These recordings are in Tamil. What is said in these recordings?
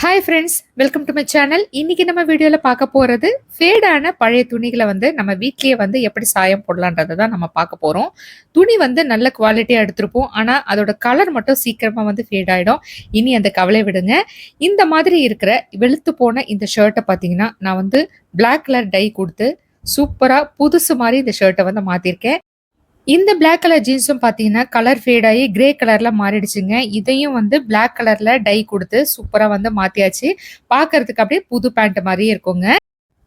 Hi friends welcome to my channel இன்னைக்கு நம்ம வீடியோவில் பார்க்க போகிறது ஃபேடான பழைய துணிகளை வந்து நம்ம வீட்லேயே வந்து எப்படி சாயம் போடலான்றதை தான் நம்ம பார்க்க போகிறோம் துணி வந்து நல்ல குவாலிட்டியாக எடுத்திருப்போம். ஆனால் அதோட கலர் மட்டும் சீக்கிரமாக வந்து ஃபேட் ஆகிடும் இனி அந்த கவலை விடுங்க. இந்த மாதிரி இருக்கிற வெளுத்து போன இந்த ஷர்ட்டை பார்த்தீங்கன்னா நான் வந்து பிளாக் கலர் டை கொடுத்து சூப்பராக புதுசு மாதிரி இந்த ஷர்ட்டை வந்து மாற்றிருக்கேன் இந்த பிளாக் கலர் ஜீன்ஸும் பார்த்தீங்கன்னா கலர் ஃபேட் ஆகி கிரே கலரில் மாறிடுச்சுங்க. இதையும் வந்து பிளாக் கலரில் டை கொடுத்து சூப்பராக வந்து மாற்றியாச்சு பார்க்கறதுக்கு அப்படியே புது பேண்ட் மாதிரியே இருக்குங்க.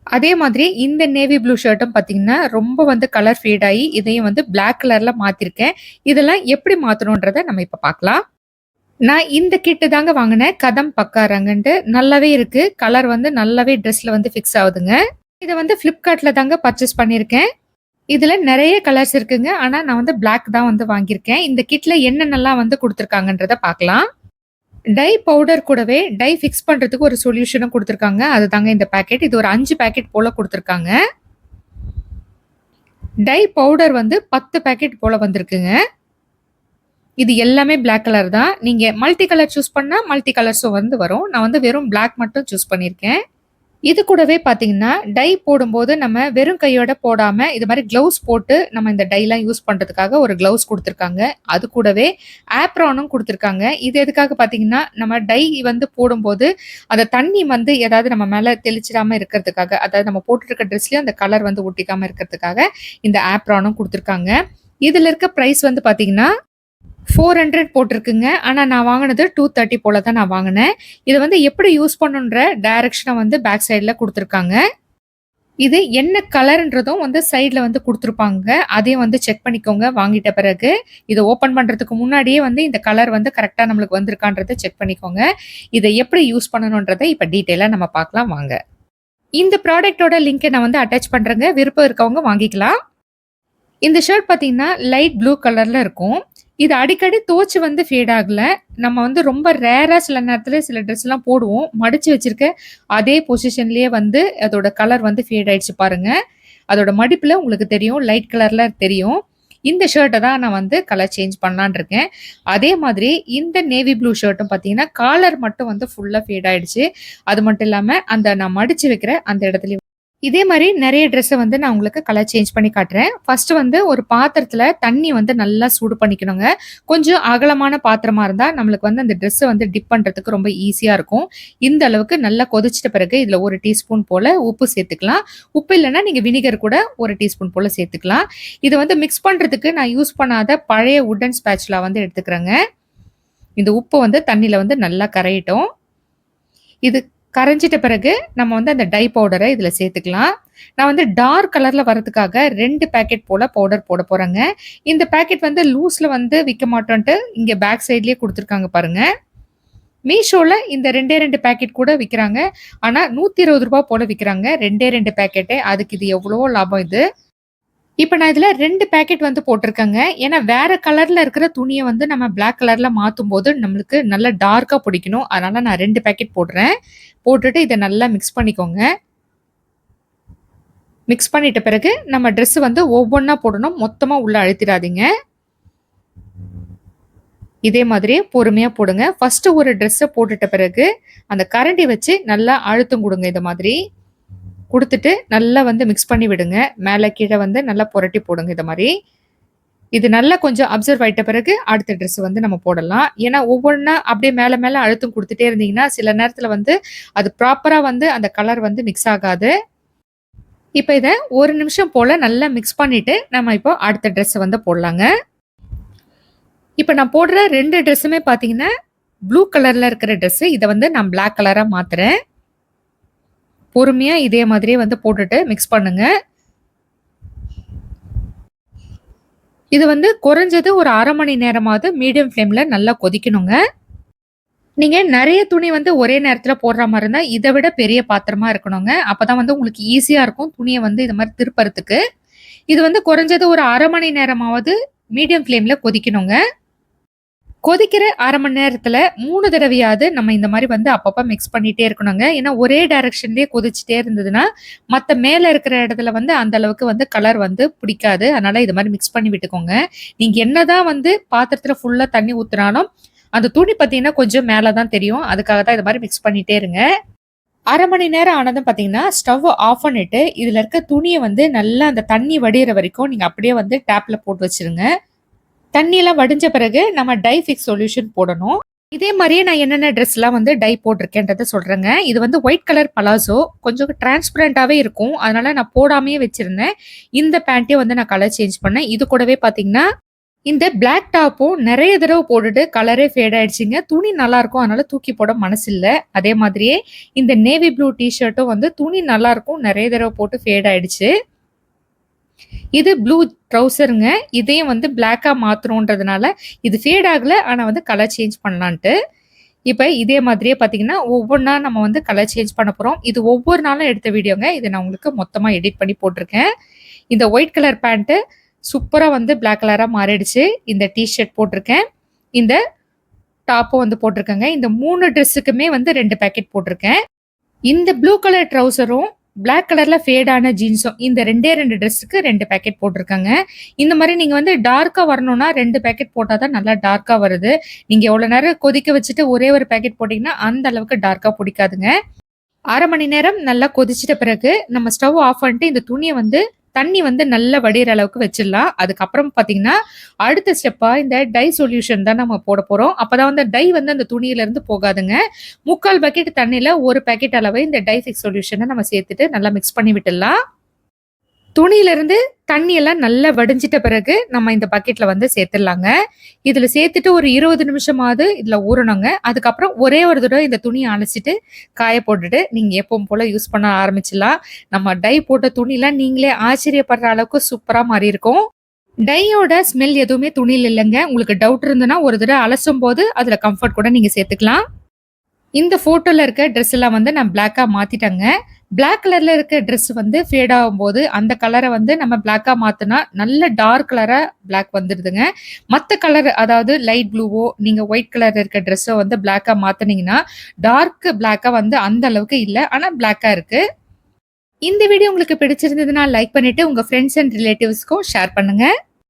அதே மாதிரி இந்த நேவி ப்ளூ ஷர்ட்டும் பார்த்தீங்கன்னா ரொம்ப வந்து கலர் ஃபேட் ஆகி இதையும் வந்து பிளாக் கலரில் மாற்றிருக்கேன் இதெல்லாம் எப்படி மாற்றணுன்றதை நம்ம இப்போ பார்க்கலாம் நான் இந்த கிட்டு தாங்க வாங்கினேன். கதம் பக்காரங்கன்ட்டு நல்லாவே இருக்குது கலர் வந்து நல்லாவே ட்ரெஸ்ஸில் வந்து ஃபிக்ஸ் ஆகுதுங்க. இதை வந்து ஃப்ளிப்கார்ட்டில் தாங்க பர்ச்சேஸ் பண்ணியிருக்கேன். இதில் நிறைய கலர்ஸ் இருக்குங்க. ஆனால் நான் வந்து பிளாக் தான் வந்து வாங்கியிருக்கேன். இந்த கிட்டில் என்னென்னலாம் வந்து கொடுத்துருக்காங்கன்றத பார்க்கலாம். டை பவுடர் கூடவே டை ஃபிக்ஸ் பண்ணுறதுக்கு ஒரு சொல்யூஷனும் கொடுத்துருக்காங்க. அது தாங்க இந்த பேக்கெட் இது ஒரு அஞ்சு பேக்கெட் போல் கொடுத்துருக்காங்க. டை பவுடர் வந்து பத்து பேக்கெட் போல் வந்திருக்குங்க. இது எல்லாமே பிளாக் கலர் தான். நீங்கள் மல்டி கலர் சூஸ் பண்ணால் மல்டி கலர்ஸும் வந்து வரும். நான் வந்து வெறும் பிளாக் மட்டும் சூஸ் பண்ணியிருக்கேன். இது கூடவே பார்த்தீங்கன்னா டை போடும்போது நம்ம வெறும் கையோட போடாம இது மாதிரி க்ளவுஸ் போட்டு நம்ம இந்த டைலாம் யூஸ் பண்ணுறதுக்காக ஒரு க்ளவுஸ் கொடுத்துருக்காங்க. அது கூடவே ஆப்ரானும் கொடுத்துருக்காங்க. இது எதுக்காக பார்த்தீங்கன்னா நம்ம டை வந்து போடும்போது அந்த தண்ணி வந்து ஏதாவது நம்ம மேலே தெளிச்சிடாம இருக்கிறதுக்காக அதாவது நம்ம போட்டுருக்க ட்ரெஸ்லயும் அந்த கலர் வந்து ஒட்டிக்காம இருக்கிறதுக்காக இந்த ஆப்ரானும் கொடுத்துருக்காங்க. இதில் இருக்க ப்ரைஸ் வந்து பார்த்தீங்கன்னா ஃபோர் ஹண்ட்ரட் போட்டிருக்குங்க. ஆனால் நான் வாங்கினது டூ தேர்ட்டி போல தான் நான் வாங்கினேன். இதை வந்து எப்படி யூஸ் பண்ணுன்ற டைரக்ஷனை வந்து பேக் சைடில் கொடுத்துருக்காங்க. இது என்ன கலர்ன்றதும் வந்து சைடில் வந்து கொடுத்துருப்பாங்க. அதையும் வந்து செக் பண்ணிக்கோங்க. வாங்கிட்ட பிறகு இதை ஓப்பன் பண்ணுறதுக்கு முன்னாடியே வந்து இந்த கலர் வந்து கரெக்டாக நம்மளுக்கு வந்திருக்கான்றதை செக் பண்ணிக்கோங்க. இதை எப்படி யூஸ் பண்ணணுன்றதை இப்போ டீட்டெயிலாக நம்ம பார்க்கலாம். வாங்க. இந்த ப்ராடக்ட்டோட லிங்கை நான் வந்து அட்டாச் பண்ணுறேங்க விருப்பம் இருக்கவங்க வாங்கிக்கலாம். இந்த ஷர்ட் பார்த்தீங்கன்னா லைட் ப்ளூ கலரில் இருக்கும். இது அடிக்கடி தோச்சு வந்து ஃபேட் ஆகலை. நம்ம வந்து ரொம்ப ரேராக சில நேரத்தில் சில ட்ரெஸ்லாம் போடுவோம். மடித்து வச்சுருக்க அதே பொசிஷன்லேயே வந்து அதோட கலர் வந்து ஃபேட் ஆயிடுச்சு பாருங்கள் அதோட மடிப்பில் உங்களுக்கு தெரியும் லைட் கலரில் தெரியும். இந்த ஷர்ட்டை தான் நான் வந்து கலர் சேஞ்ச் பண்ணலான் இருக்கேன். அதே மாதிரி இந்த நேவி ப்ளூ ஷர்ட்டும் பார்த்தீங்கன்னா காலர் மட்டும் வந்து ஃபுல்லாக ஃபேட் ஆயிடுச்சு. அது மட்டும் இல்லாமல் அந்த நான் மடித்து வைக்கிற அந்த இடத்துல இதே மாதிரி நிறைய ட்ரெஸ்ஸை வந்து நான் உங்களுக்கு கலர் சேஞ்ச் பண்ணி காட்டுறேன். ஃபர்ஸ்ட் வந்து ஒரு பாத்திரத்தில் தண்ணி வந்து நல்லா சூடு பண்ணிக்கணுங்க. கொஞ்சம் அகலமான பாத்திரமா இருந்தால் நம்மளுக்கு வந்து அந்த ட்ரெஸ்ஸை வந்து டிப் பண்ணுறதுக்கு ரொம்ப ஈஸியாக இருக்கும். இந்த அளவுக்கு நல்லா கொதிச்சிட்ட பிறகு இதில் ஒரு டீஸ்பூன் போல் உப்பு சேர்த்துக்கலாம். உப்பு இல்லைன்னா நீங்கள் வினிகர் கூட ஒரு டீஸ்பூன் போல் சேர்த்துக்கலாம். இதை வந்து மிக்ஸ் பண்ணுறதுக்கு நான் யூஸ் பண்ணாத பழைய உட்டன் ஸ்பேட்ச்லாம் வந்து எடுத்துக்கிறேங்க. இந்த உப்பு வந்து தண்ணியில் வந்து நல்லா கரையிட்டோம். இது கரைஞ்சிட்ட பிறகு நம்ம வந்து அந்த டை பவுடரை இதில் சேர்த்துக்கலாம். நான் வந்து டார்க் கலரில் வரதுக்காக ரெண்டு பேக்கெட் போல் பவுடர் போட போகிறேங்க இந்த பேக்கெட் வந்து லூஸில் வந்து விற்க மாட்டோன்ட்டு இங்கே பேக் சைட்லேயே கொடுத்துருக்காங்க பாருங்கள் மீஷோவில் இந்த ரெண்டே ரெண்டு பேக்கெட் கூட விற்கிறாங்க ஆனால் நூற்றி இருபது ரூபா போல் விற்கிறாங்க ரெண்டே ரெண்டு பேக்கெட்டே அதுக்கு இது எவ்வளோ லாபம் இது. இப்போ நான் இதில் ரெண்டு பேக்கெட் வந்து போட்டிருக்கேங்க. ஏன்னா வேற கலரில் இருக்கிற துணியை வந்து நம்ம பிளாக் கலரில் மாற்றும் போது நம்மளுக்கு நல்லா டார்க்காக பிடிக்கணும். அதனால நான் ரெண்டு பேக்கெட் போடுறேன். போட்டுட்டு இதை நல்லா மிக்ஸ் பண்ணிக்கோங்க. மிக்ஸ் பண்ணிட்ட பிறகு நம்ம ட்ரெஸ்ஸு வந்து ஒவ்வொன்றா போடணும். மொத்தமாக உள்ள அழுத்திடாதீங்க. இதே மாதிரி பொறுமையாக போடுங்க. ஃபஸ்ட்டு ஒரு ட்ரெஸ்ஸை போட்டுட்ட பிறகு அந்த கரண்டி வச்சு நல்லா அழுத்தம் கொடுங்க. இதை மாதிரி. கொடுத்துட்டு நல்லா வந்து மிக்ஸ் பண்ணி விடுங்க. மேலே கீழே வந்து நல்லா புரட்டி போடுங்க இது மாதிரி. இது நல்லா கொஞ்சம் அப்சர்வ் ஆயிட்ட பிறகு அடுத்த ட்ரெஸ் வந்து நம்ம போடலாம். ஏன்னா ஒவ்வொன்றா அப்படியே மேலே மேலே அழுத்தம் கொடுத்துட்டே இருந்தீங்கன்னா சில நேரத்தில் வந்து அது ப்ராப்பராக வந்து அந்த கலர் வந்து மிக்ஸ் ஆகாது. இப்போ இதை ஒரு நிமிஷம் போல் நல்லா மிக்ஸ் பண்ணிவிட்டு நம்ம இப்போ அடுத்த ட்ரெஸ்ஸை வந்து போடலாங்க. இப்போ நான் போடுற ரெண்டு ட்ரெஸ்ஸுமே பார்த்தீங்கன்னா ப்ளூ கலரில் இருக்கிற ட்ரெஸ்ஸு இதை வந்து நான் பிளாக் கலராக மாற்றுறேன் பொறுமையாக இதே மாதிரியே வந்து போட்டுட்டு மிக்ஸ் பண்ணுங்க. இது வந்து குறைஞ்சது ஒரு அரை மணி நேரமாவது மீடியம் ஃப்ளேமில் நல்லா கொதிக்கணுங்க. நீங்கள் நிறைய துணி வந்து ஒரே நேரத்தில் போடுற மாதிரி இருந்தால் இதை விட பெரிய பாத்திரமா இருக்கணுங்க. அப்போ தான் வந்து உங்களுக்கு ஈஸியாக இருக்கும் துணியை வந்து இது மாதிரி திருப்பறதுக்கு. இது வந்து குறைஞ்சது ஒரு அரை மணி நேரமாவது மீடியம் ஃப்ளேமில் கொதிக்கணுங்க. கொதிக்கிற அரை மணி நேரத்தில் மூணு தடவையாவது நம்ம இந்த மாதிரி வந்து அப்பப்போ மிக்ஸ் பண்ணிகிட்டே இருக்கணுங்க. ஏன்னா ஒரே டைரக்ஷன்லேயே கொதிச்சுட்டே இருந்ததுன்னா மற்ற மேலே இருக்கிற இடத்துல வந்து அந்த அளவுக்கு வந்து கலர் வந்து பிடிக்காது. அதனால இது மாதிரி மிக்ஸ் பண்ணி விட்டுக்கோங்க. நீங்கள் என்னதான் வந்து பாத்திரத்தில் ஃபுல்லாக தண்ணி ஊற்றுனாலும் அந்த துணி பார்த்தீங்கன்னா கொஞ்சம் மேலே தான் தெரியும். அதுக்காக தான் இது மாதிரி மிக்ஸ் பண்ணிட்டே இருங்க. அரை மணி நேரம் ஆனதும் பார்த்தீங்கன்னா ஸ்டவ் ஆஃப் பண்ணிட்டு இதில் இருக்க துணியை வந்து நல்லா அந்த தண்ணி வடிகிற வரைக்கும் நீங்கள் அப்படியே வந்து டேப்பில் போட்டு வச்சிருங்க. தண்ணியெல்லாம் வடிஞ்ச பிறகு நம்ம டை ஃபிக்ஸ் சொல்யூஷன் போடணும். இதே மாதிரியே நான் என்னென்ன ட்ரெஸ்லாம் வந்து டை போட்டிருக்கேன்றதை சொல்கிறேங்க இது வந்து ஒயிட் கலர் பலாசோ கொஞ்சம் டிரான்ஸ்பரண்ட்டாகவே இருக்கும். அதனால நான் போடாமையே வச்சுருந்தேன். இந்த பேண்ட்டையும் வந்து நான் கலர் சேஞ்ச் பண்ணேன். இது கூடவே பார்த்தீங்கன்னா இந்த பிளாக் டாப்பும் நிறைய தடவை போட்டுட்டு கலரே ஃபேட் ஆயிடுச்சுங்க. துணி நல்லா இருக்கும். அதனால தூக்கி போட மனசு இல்லை அதே மாதிரியே இந்த நேவி ப்ளூ டிஷர்ட்டும் வந்து துணி நல்லா இருக்கும். நிறைய தடவை போட்டு ஃபேட் ஆயிடுச்சு. இது ப்ளூ ட்ரௌசருங்க இதையும் வந்து பிளாக்காக மாற்றுறோன்றதுனால இது ஃபேட் ஆகலை ஆனால் வந்து கலர் சேஞ்ச் பண்ணலான்ட்டு. இப்போ இதே மாதிரியே பார்த்தீங்கன்னா ஒவ்வொன்றா நம்ம வந்து கலர் சேஞ்ச் பண்ண போகிறோம் இது ஒவ்வொரு நாளும் எடுத்த வீடியோங்க. இதை நான் உங்களுக்கு மொத்தமாக எடிட் பண்ணி போட்டிருக்கேன். இந்த ஒயிட் கலர் பேண்ட்டு சூப்பராக வந்து பிளாக் கலராக மாறிடுச்சு. இந்த டிஷர்ட் போட்டிருக்கேன். இந்த டாப்பும் வந்து போட்டிருக்கேங்க. இந்த மூணு ட்ரெஸ்ஸுக்குமே வந்து ரெண்டு பேக்கெட் போட்டிருக்கேன். இந்த ப்ளூ கலர் ட்ரௌசரும் பிளாக் கலர்ல ஃபேடான ஜீன்ஸும் இந்த ரெண்டே ரெண்டு ட்ரெஸ்ஸுக்கு ரெண்டு பேக்கெட் போட்டிருக்காங்க. இந்த மாதிரி நீங்க வந்து டார்க்கா வரணும்னா ரெண்டு பேக்கெட் போட்டால் தான் நல்லா டார்க்கா வருது. நீங்க எவ்வளவு நேரம் கொதிக்க வச்சுட்டு ஒரே ஒரு பேக்கெட் போட்டீங்கன்னா அந்த அளவுக்கு டார்க்கா பிடிக்காதுங்க. அரை மணி நேரம் நல்லா கொதிச்சிட்ட பிறகு நம்ம ஸ்டவ் ஆஃப் பண்ணிட்டு இந்த துணியை வந்து தண்ணி வந்து நல்லா வடிகிற அளவுக்கு வச்சிடலாம். அதுக்கப்புறம் பார்த்தீங்கன்னா அடுத்த ஸ்டெப்பாக இந்த டை சொல்யூஷன் தான் நம்ம போட போகிறோம் அப்போ வந்து டை வந்து அந்த துணியிலேருந்து போகாதுங்க. முக்கால் பக்கெட் தண்ணியில் ஒரு பேக்கெட் அளவு இந்த டை ஃபிக்ஸ் சொல்யூஷனை நம்ம சேர்த்துட்டு நல்லா மிக்ஸ் பண்ணி விட்டுடலாம். துணியிலிருந்து தண்ணி எல்லாம் நல்லா வடிஞ்சிட்ட பிறகு நம்ம இந்த பக்கெட்டில் வந்து சேர்த்துடலாங்க. இதில் சேர்த்துட்டு ஒரு இருபது நிமிஷமாவது இதில் ஊறணுங்க. அதுக்கப்புறம் ஒரே ஒரு தடவை இந்த துணியை அழைச்சிட்டு காய போட்டுட்டு நீங்கள் எப்பவும் போல் யூஸ் பண்ண ஆரம்பிச்சிடலாம். நம்ம டை போட்ட துணிலாம் நீங்களே ஆச்சரியப்படுற அளவுக்கு சூப்பராக மாறி இருக்கும். டையோட ஸ்மெல் எதுவுமே துணியில் இல்லைங்க. உங்களுக்கு டவுட் இருந்ததுன்னா ஒரு தடவை அலசும் போது அதில் கம்ஃபர்ட் கூட நீங்கள் சேர்த்துக்கலாம். இந்த ஃபோட்டோவில் இருக்க ட்ரெஸ் எல்லாம் வந்து நான் பிளாக்காக மாற்றிட்டேங்க பிளாக் கலரில் இருக்க ட்ரெஸ் வந்து ஃபேட் ஆகும்போது அந்த கலரை வந்து நம்ம பிளாக்காக மாற்றினா நல்ல டார்க் கலராக பிளாக் வந்துடுதுங்க. மற்ற கலர் அதாவது லைட் ப்ளூவோ நீங்கள் ஒயிட் கலர் இருக்க ட்ரெஸ்ஸோ வந்து பிளாக்காக மாற்றினீங்கன்னா டார்க் பிளாக்காக வந்து அந்த அளவுக்கு இல்லை ஆனால் பிளாக்காக இருக்குது இந்த வீடியோ உங்களுக்கு பிடிச்சிருந்ததுன்னா லைக் பண்ணிவிட்டு உங்கள் ஃப்ரெண்ட்ஸ் அண்ட் ரிலேட்டிவ்ஸ்க்கும் ஷேர் பண்ணுங்கள்